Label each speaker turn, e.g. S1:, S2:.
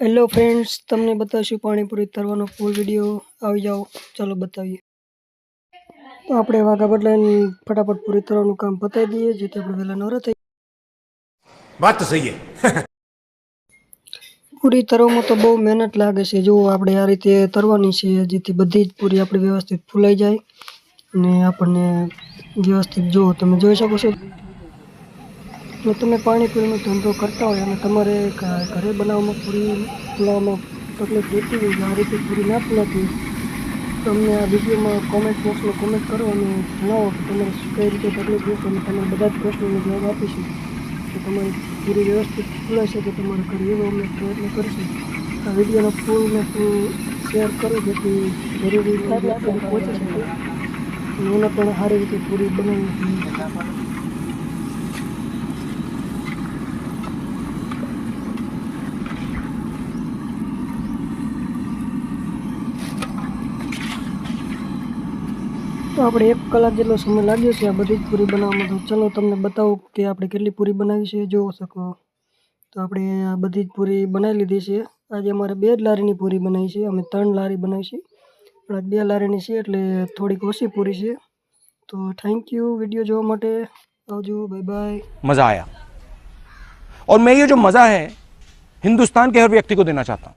S1: Hello friends તમને બતાવીશું પાણીપુરી તરવાનો ફૂલ video આવી જાઓ ચાલો બતાવીએ. તો આપણે વાઘા બદલાઈને ફટાફટ પૂરી તરવાનું કામ પતાવી દઈએ જેથી આપણે વહેલા નવરા થઈ
S2: વાત સહી
S1: પૂરી તરવામાં તો બહુ મહેનત લાગે છે. જો આપણે આ રીતે તરવાની છે જેથી બધી જ પૂરી આપણી વ્યવસ્થિત ફૂલાઈ જાય. અને આપણને વ્યવસ્થિત જુઓ તમે જોઈ શકો છો. જો તમે પાણીપુરીનો ધંધો કરતા હોય અને તમારે ઘરે બનાવવામાં પૂરી ફૂલાવવામાં તકલીફ રહેતી હોય આ રીતે પૂરી ના ફૂલાતી તમને આ વિડીયોમાં કોમેન્ટ બોક્સમાં કોમેન્ટ કરો અને જણાવો કે તમારે કઈ રીતે તકલીફ રહેશે અને તમે બધા જ પ્રશ્નોનો જવાબ આપીશું તો તમારી પૂરી વ્યવસ્થિત ખુલાઈ કે તમારા ઘરે એવો અમે પ્રયત્ન કરીશું. આ વિડીયોનો ફૂલ ને ફૂલ શેર કરો જેથી જરૂરી પહોંચી શકે. અને એને પણ સારી રીતે પૂરી બનાવી તો આપણે એક કલાક જેટલો સમય લાગ્યો છે આ બધી જ પૂરી બનાવવામાં તો ચલો તમને બતાવું કે આપણે કેટલી પૂરી બનાવી છે જોઈ શકો તો આપણે આ બધી જ પૂરી બનાવી લીધી છે આજે અમારે બે જ લારીની પૂરી બનાવી છે અમે ત્રણ લારી બનાવી છે પણ આજ બે લારીની છે એટલે થોડીક ઓછી પૂરી છે તો થેન્ક યુ વિડીયો જોવા માટે આવજો બાય બાય
S3: मजा आया और मैं ये जो मजा है हिंदुस्तान के हर व्यक्ति को देना चाहता हूं